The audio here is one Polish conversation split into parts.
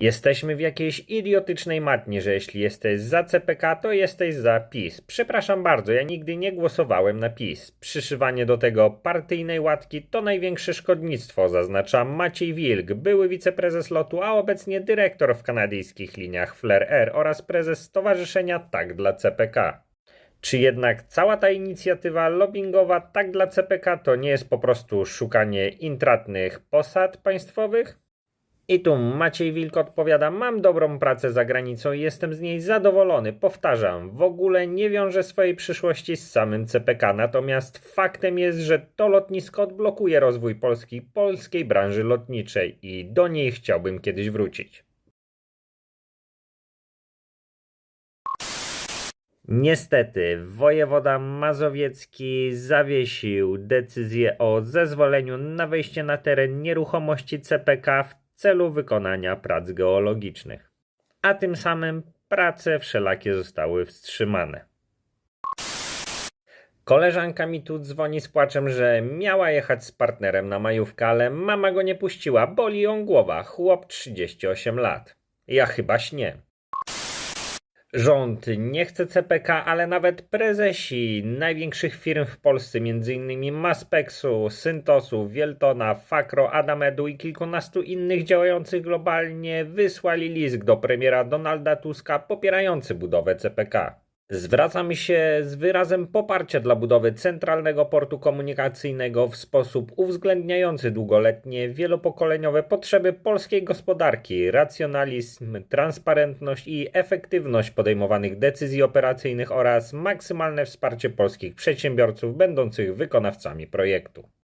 Jesteśmy w jakiejś idiotycznej matni, że jeśli jesteś za CPK, to jesteś za PiS. Przepraszam bardzo, ja nigdy nie głosowałem na PiS. Przyszywanie do tego partyjnej łatki to największe szkodnictwo, zaznacza Maciej Wilk, były wiceprezes lotu, a obecnie dyrektor w kanadyjskich liniach Flair Air oraz prezes Stowarzyszenia Tak dla CPK. Czy jednak cała ta inicjatywa lobbyingowa tak dla CPK to nie jest po prostu szukanie intratnych posad państwowych? I tu Maciej Wilk odpowiada: Mam dobrą pracę za granicą i jestem z niej zadowolony. Powtarzam, w ogóle nie wiążę swojej przyszłości z samym CPK. Natomiast faktem jest, że to lotnisko odblokuje rozwój Polski, polskiej branży lotniczej i do niej chciałbym kiedyś wrócić. Niestety, wojewoda mazowiecki zawiesił decyzję o zezwoleniu na wejście na teren nieruchomości CPK w celu wykonania prac geologicznych. A tym samym prace wszelakie zostały wstrzymane. Koleżanka mi tu dzwoni z płaczem, że miała jechać z partnerem na majówkę, ale mama go nie puściła, boli ją głowa, chłop 38 lat. Ja chyba śnię. Rząd nie chce CPK, ale nawet prezesi największych firm w Polsce, m.in. Maspexu, Syntosu, Wieltona, Fakro, Adamedu i kilkunastu innych działających globalnie, wysłali list do premiera Donalda Tuska popierający budowę CPK. Zwracamy się z wyrazem poparcia dla budowy centralnego portu komunikacyjnego w sposób uwzględniający długoletnie, wielopokoleniowe potrzeby polskiej gospodarki, racjonalizm, transparentność i efektywność podejmowanych decyzji operacyjnych oraz maksymalne wsparcie polskich przedsiębiorców będących wykonawcami projektu.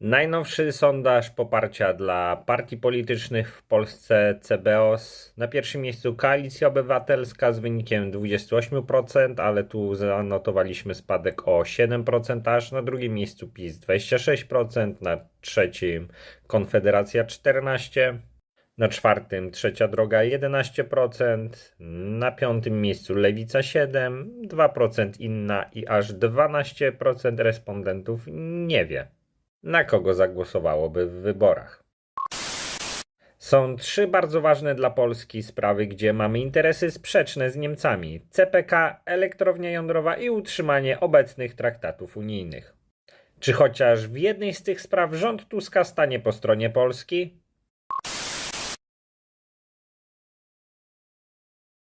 Najnowszy sondaż poparcia dla partii politycznych w Polsce CBOS. Na pierwszym miejscu Koalicja Obywatelska z wynikiem 28%, ale tu zanotowaliśmy spadek o 7%, aż na drugim miejscu PiS 26%, na trzecim Konfederacja 14%. Na czwartym Trzecia Droga 11%, na piątym miejscu Lewica 7%, 2% inna i aż 12% respondentów nie wie na kogo zagłosowałoby w wyborach. Są trzy bardzo ważne dla Polski sprawy, gdzie mamy interesy sprzeczne z Niemcami: CPK, elektrownia jądrowa i utrzymanie obecnych traktatów unijnych. Czy chociaż w jednej z tych spraw rząd Tuska stanie po stronie Polski?